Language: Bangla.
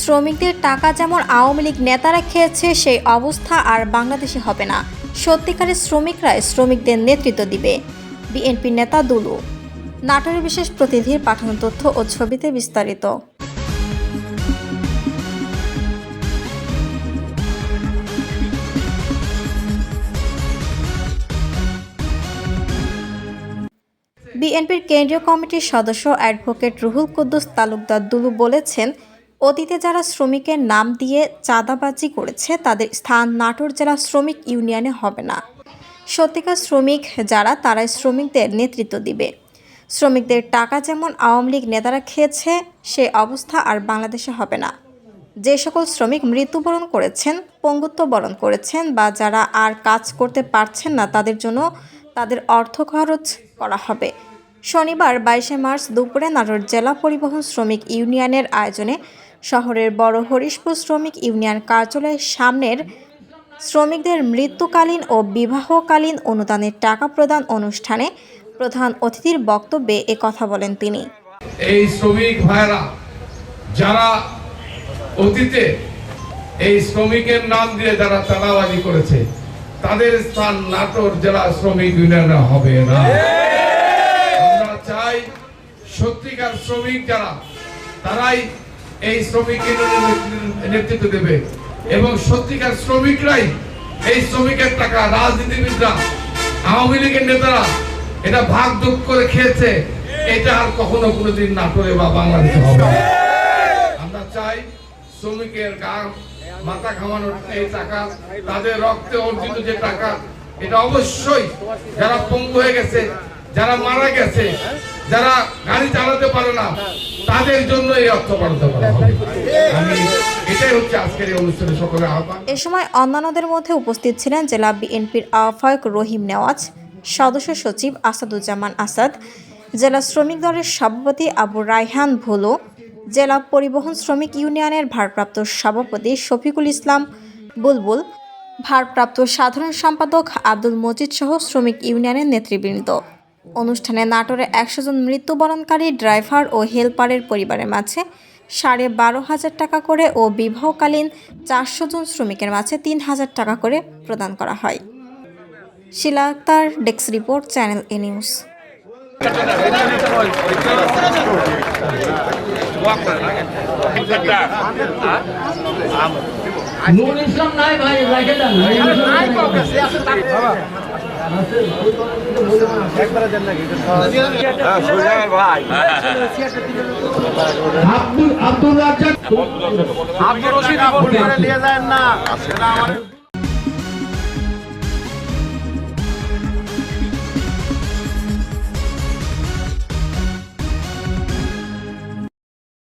শ্রমিকদের টাকা যেমন আওয়ামী লীগ নেতারা খেয়েছে, সেই অবস্থা আর বাংলাদেশে হবে না। সত্যিকারের শ্রমিকরাই শ্রমিকদের নেতৃত্ব দিবে। বিএনপি নেতা দুলু। নাটোরের বিশেষ প্রতিনিধির পাঠানো তথ্য ও ছবিতে বিস্তারিত। বিএনপির কেন্দ্রীয় কমিটির সদস্য অ্যাডভোকেট রুহুল কুদ্দুস তালুকদার দুলু বলেছেন অতীতে যারা শ্রমিকের নাম দিয়ে চাঁদাবাজি করেছে, তাদের স্থান নাটোর জেলা শ্রমিক ইউনিয়নে হবে না। সত্যিকার শ্রমিক যারা, তারাই শ্রমিকদের নেতৃত্ব দিবে। শ্রমিকদের টাকা যেমন আওয়ামী লীগ নেতারা খেয়েছে, সে অবস্থা আর বাংলাদেশে হবে না। যে সকল শ্রমিক মৃত্যুবরণ করেছেন, পঙ্গুত্ব বরণ করেছেন বা যারা আর কাজ করতে পারছেন না, তাদের জন্য তাদের অর্থ খরচ করা হবে। শনিবার বাইশে মার্চ দুপুরে নাটোর জেলা পরিবহন শ্রমিক ইউনিয়নের আয়োজনে শহরের বড় হরিশপুর শ্রমিক ইউনিয়ন কার্যালয়ের সামনের শ্রমিকদের মৃত্যুকালীন ও বিবাহকালীন অনুদানের টাকা প্রদান অনুষ্ঠানে প্রধান অতিথির বক্তব্যে এ কথা বলেন তিনি। এই শ্রমিক ভাইরা যারা অতীতে এই শ্রমিকের নাম দিয়ে যারা চাঁদাবাজি করেছে, তাদের স্থান নাটোর জেলা শ্রমিক ইউনিয়নে হবে না। আমরা চাই সত্যিকার শ্রমিক যারা, তারাই এই শ্রমিক নেতৃত্ব দেবে। এবং সত্যিকার শ্রমিকরাই এই শ্রমিকের টাকা রাজনীতিবিদরা, আওয়ামী লীগের নেতারা এটা ভাগ যোগ করে খেয়েছে। এটা আর কখনো কোনোদিন নাটোরে বা বাংলাদেশে হবে আমরা চাই শ্রমিকের গান মাথা খামানোর এই টাকা, তাদের রক্তে অর্জিত যে টাকা, এটা অবশ্যই যারা পঙ্গু হয়ে গেছে, যারা মারা গেছে যারা গাড়ি চালাতে পারে না, তাদের জন্য এই অর্থ বরাদ্দ করা হবে। এ সময় অন্যান্যদের মধ্যে উপস্থিত ছিলেন জেলা বিএনপির আহ্বায়ক রহিম নেওয়াজ, সদস্য সচিব আসাদুজ্জামান আসাদ, জেলা শ্রমিক দলের সভাপতি আবু রায়হান ভোলো, জেলা পরিবহন শ্রমিক ইউনিয়নের ভারপ্রাপ্ত সভাপতি শফিকুল ইসলাম বুলবুল, ভারপ্রাপ্ত সাধারণ সম্পাদক আব্দুল মজিদ সহ শ্রমিক ইউনিয়নের নেতৃবৃন্দ। অনুষ্ঠানে নাটোরে একশো জন মৃত্যুবরণকারী ড্রাইভার ও হেলপারের পরিবারের মাঝে সাড়ে বারো হাজার টাকা করে ও বিবাহকালীন চারশো জন শ্রমিকের মাঝে তিন হাজার টাকা করে প্রদান করা হয়। Shila Akter desk report channel A news. ইসলাম নাই ভাই রাখে দেন। নাই আব্দুল আব্দুল রাজ্জাক। আব্দুর রশিদ নিয়ে যায় না।